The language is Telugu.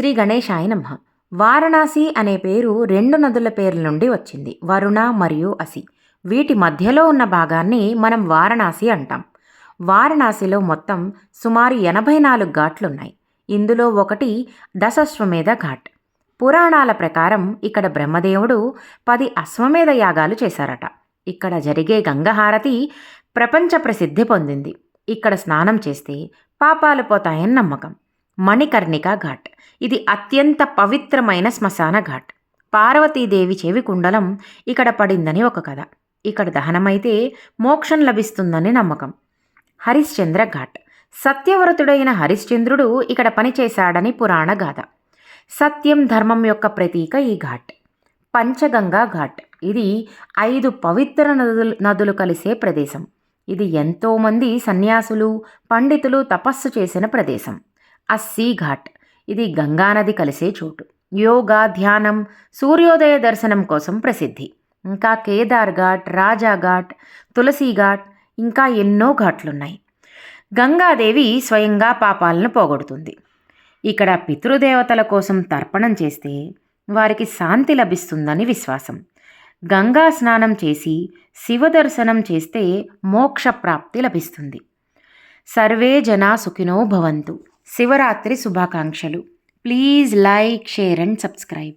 శ్రీ గణేశాయ నమ. వారణాసి అనే పేరు రెండు నదుల పేర్ల నుండి వచ్చింది వరుణ మరియు అసి. వీటి మధ్యలో ఉన్న భాగాన్ని మనం వారణాసి అంటాం. వారణాసిలో మొత్తం సుమారు ఎనభై నాలుగు ఘాట్లున్నాయి. ఇందులో ఒకటి దశశ్వమేధ ఘాట్. పురాణాల ప్రకారం ఇక్కడ బ్రహ్మదేవుడు పది అశ్వమేధ యాగాలు చేశారట. ఇక్కడ జరిగే గంగహారతి ప్రపంచ ప్రసిద్ధి పొందింది. ఇక్కడ స్నానం చేస్తే పాపాలు పోతాయని నమ్మకం. మణికర్ణిక ఘాట్. ఇది అత్యంత పవిత్రమైన శ్మశాన ఘాట్. పార్వతీదేవి చెవి కుండలం ఇక్కడ పడిందని ఒక కథ. ఇక్కడ దహనమైతే మోక్షం లభిస్తుందని నమ్మకం. హరిశ్చంద్ర ఘాట్. సత్యవ్రతుడైన హరిశ్చంద్రుడు ఇక్కడ పనిచేశాడని పురాణ గాథ. సత్యం ధర్మం యొక్క ప్రతీక ఈ ఘాట్. పంచగంగా ఘాట్. ఇది ఐదు పవిత్ర నదులు నదులు కలిసే ప్రదేశం. ఇది ఎంతోమంది సన్యాసులు పండితులు తపస్సు చేసిన ప్రదేశం. అస్సీ ఘాట్. ఇది గంగానది కలిసే చోటు. యోగా ధ్యానం సూర్యోదయ దర్శనం కోసం ప్రసిద్ధి. ఇంకా కేదార్ ఘాట్ రాజా ఘాట్ తులసి ఘాట్ ఇంకా ఎన్నో ఘాట్లున్నాయి. గంగాదేవి స్వయంగా పాపాలను పోగొడుతుంది. ఇక్కడ పితృదేవతల కోసం తర్పణం చేస్తే వారికి శాంతి లభిస్తుందని విశ్వాసం. గంగా స్నానం చేసి శివ దర్శనం చేస్తే మోక్ష ప్రాప్తి లభిస్తుంది. సర్వే జనా సుఖినో భవంతు. శివరాత్రి శుభాకాంక్షలు. Please like share and subscribe.